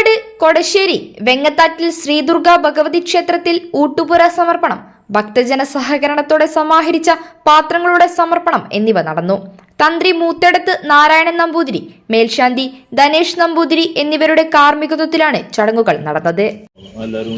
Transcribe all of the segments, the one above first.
പാണ്ടിക്കാട് കൊടശ്ശേരി വെങ്ങത്താറ്റിൽ ശ്രീദുർഗ ഭഗവതി ക്ഷേത്രത്തിൽ ഊട്ടുപുര സമർപ്പണം ഭക്തജന സഹകരണത്തോടെ സമാഹരിച്ച പാത്രങ്ങളുടെ സമർപ്പണം എന്നിവ നടന്നു. തന്ത്രി മൂത്തടത്ത് നാരായണൻ നമ്പൂതിരി മേൽശാന്തി ധനേഷ് നമ്പൂതിരി എന്നിവരുടെ കാർമ്മികത്വത്തിലാണ് ചടങ്ങുകൾ നടന്നത്. എല്ലാവരും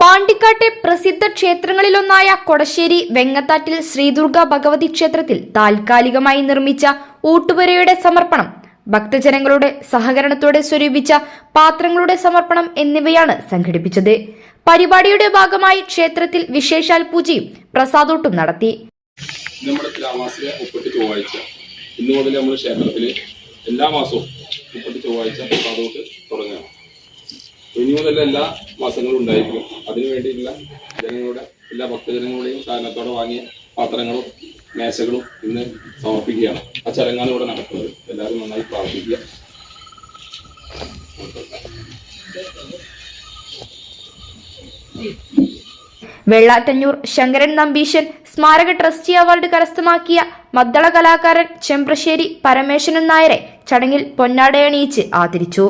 പാണ്ടിക്കാട്ടെ പ്രസിദ്ധ ക്ഷേത്രങ്ങളിലൊന്നായ കൊടശ്ശേരി വെങ്ങത്താറ്റിൽ ശ്രീദുർഗ ഭഗവതി ക്ഷേത്രത്തിൽ താൽക്കാലികമായി നിർമ്മിച്ച ഊട്ടുപുരയുടെ സമർപ്പണം ഭക്തജനങ്ങളുടെ സഹകരണത്തോടെ സ്വരൂപിച്ച പാത്രങ്ങളുടെ സമർപ്പണം എന്നിവയാണ് സംഘടിപ്പിച്ചത്. പരിപാടിയുടെ ഭാഗമായി ക്ഷേത്രത്തിൽ വിശേഷാൽ പൂജയും പ്രസാദോട്ടും നടത്തി. നമ്മുടെ മുപ്പത്തി ചൊവ്വാഴ്ച ഇന്നു മുതൽ നമ്മൾ ക്ഷേത്രത്തിൽ എല്ലാ മാസവും മുപ്പത്തി ചൊവ്വാഴ്ച പാതോട്ട് തുടങ്ങുകയാണ് ഇനി മുതൽ എല്ലാ മാസങ്ങളും ഉണ്ടായിരിക്കും. അതിനു വേണ്ടിയിട്ടുള്ള ജനങ്ങളുടെ എല്ലാ ഭക്തജനങ്ങളുടെയും സഹകരണത്തോടെ വാങ്ങിയ പാത്രങ്ങളും മേശകളും ഇന്ന് സമർപ്പിക്കുകയാണ്. ആ ചടങ്ങാണ് ഇവിടെ നടക്കുന്നത്. എല്ലാവരും നന്നായി പ്രാർത്ഥിക്കുക. വെള്ളാറ്റഞ്ഞൂർ ശങ്കരൻ നമ്പീശൻ സ്മാരക ട്രസ്റ്റി അവാർഡ് കരസ്ഥമാക്കിയ മദ്ദള കലാകാരൻ ചെമ്പ്രശ്ശേരി പരമേശ്വരൻ നായരെ ചടങ്ങിൽ പൊന്നാടയണിയിച്ച് ആദരിച്ചു.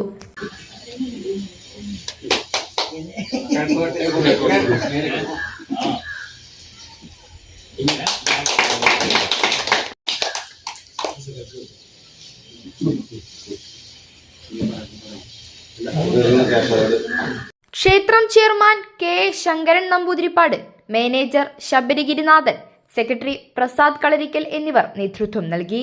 ക്ഷേത്രം chairman K Shankaran Namboothiripad manager Sabarigirinathan secretary Prasad Kalarickal എന്നിവർ നേതൃത്വം നൽകി.